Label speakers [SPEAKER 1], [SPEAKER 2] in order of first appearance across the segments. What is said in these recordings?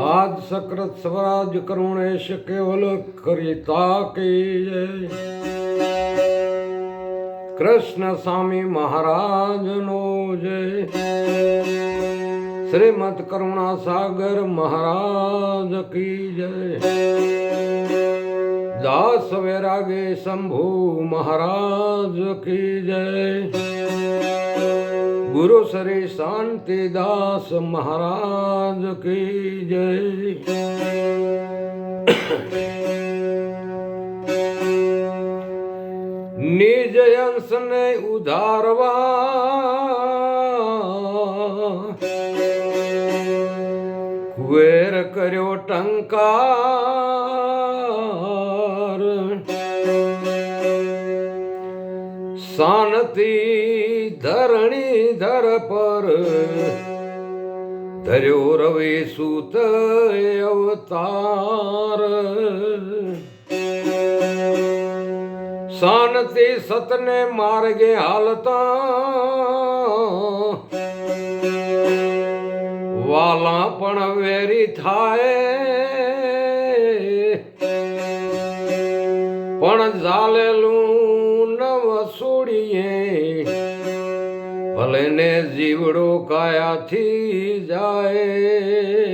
[SPEAKER 1] આજ સકૃત સ્વરાજ કરુણેશ કેવલ કરિતા જય કૃષ્ણ સ્વામી મહારાજનો જય શ્રીમદ કરુણા સાગર મહારાજ કી જય. દાસ વૈરાગે શંભુ મહારાજ કી જય. ગુરુ શ્રી શાંતિદાસ મહારાજ કી જય. નિજ અંશને ઉધારવા. કુવેર કર્યો ટંકાર. શાનતિ ધરણી ધર પર. ધર્યો રવિ સુત અવતાર. શાંતિ સતને માર્ગે હાલતા. વાલા પણ વેરી થાય. પણ ઝાલેલું નવ છોડીએ ભલે ને જીવડો કાયાથી જાય.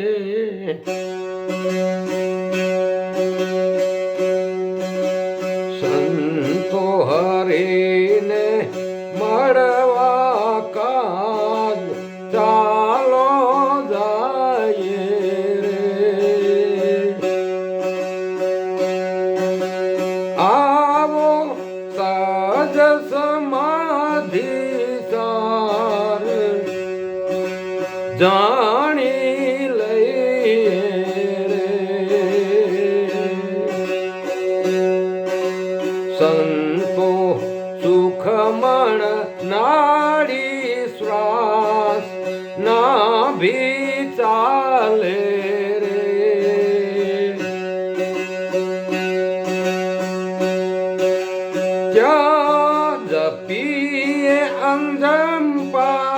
[SPEAKER 1] शक्ति अंजम पा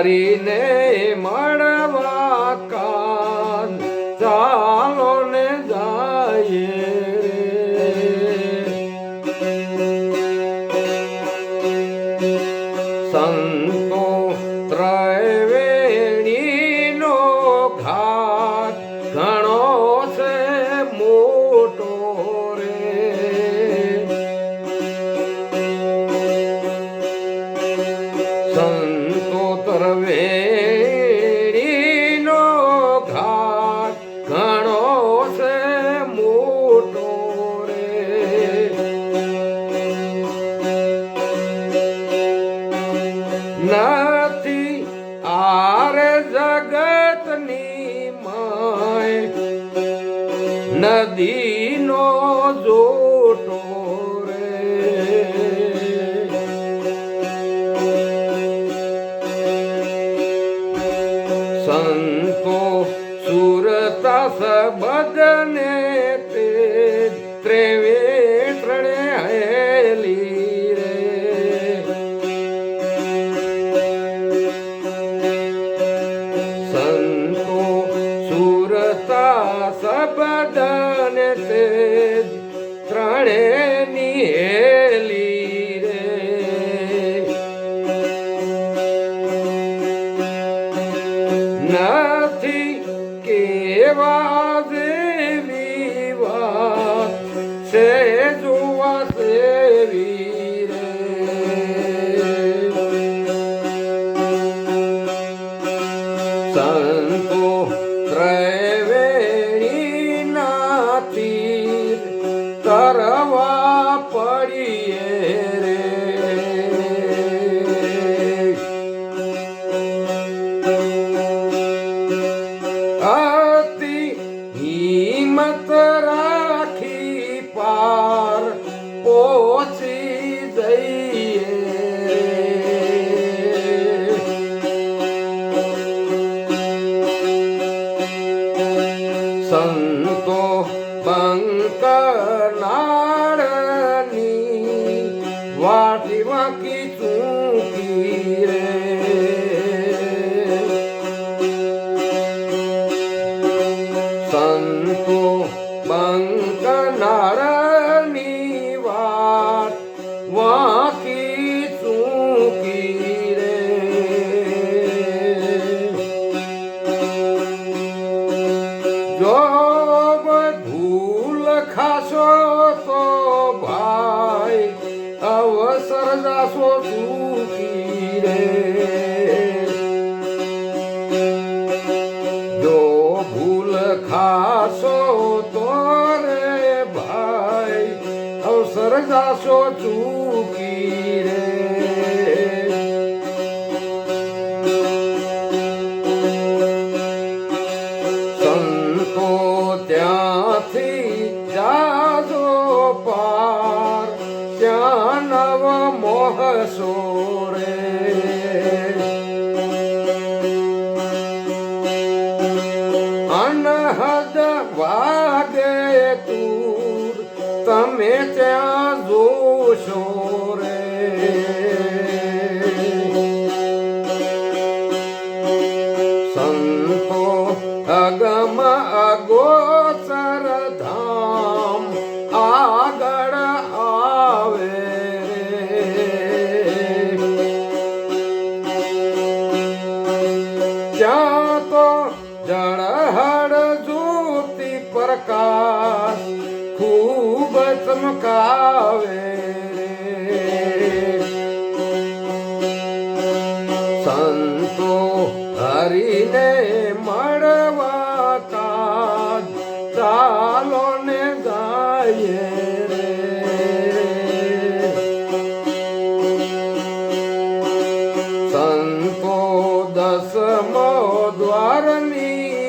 [SPEAKER 1] હરીને સંતો સુરતા સબદને તે ત્રેવે ત્રણે હેલી રે. સંતો સુરતા સબદન તે ત્રણે નિહેલી Guardi-ma chi tu અવસર જાશો અગોચર ધામ આગળ આવે. ત્યાં તો જળહળ જ્યોતિ પ્રકાશ ખૂબ ચમકાવે. સંતો હરિને મળવા સંતો દસમો દ્વારની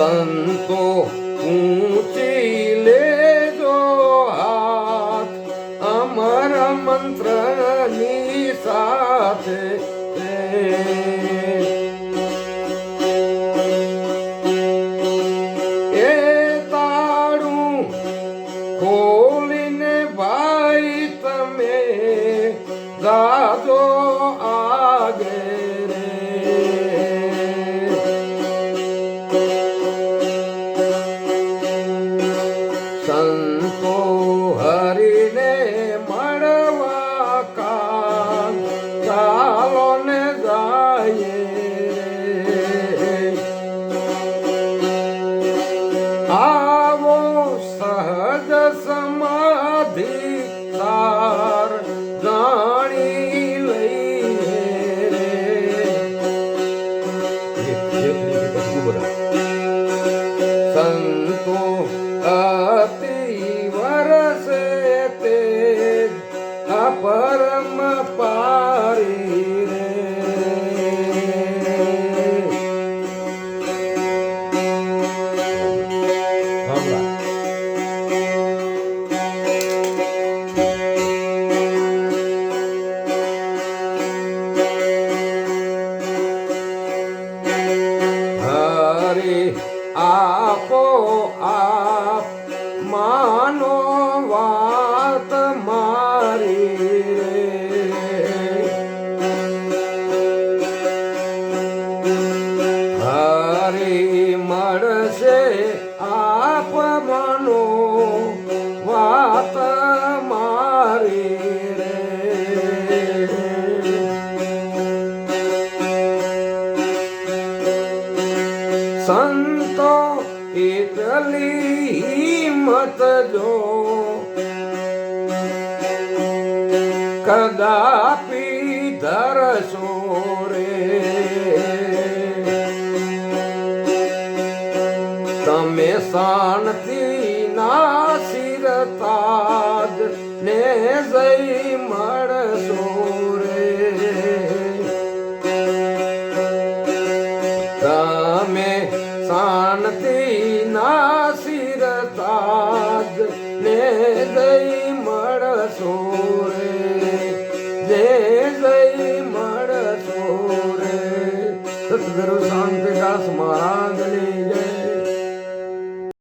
[SPEAKER 1] સંતો ઊંચી લેજો હાથ. અમર મંત્રની સાથે એ તાળું ખોલીને ભાઈ તમે ગાજો સંતો વારી મળશે આપવાનો વાત મારી સંતો એટલી મત જો કદાપી ધરશો. શાંતિ ના શિરતાજ ને જઈ મળશો રે તમે શાંતિ ના શિરતાજ ને જઈ મળશો રે જે જઈ મળશો રે સદગુરુ શાંતિદાસ મહારાજની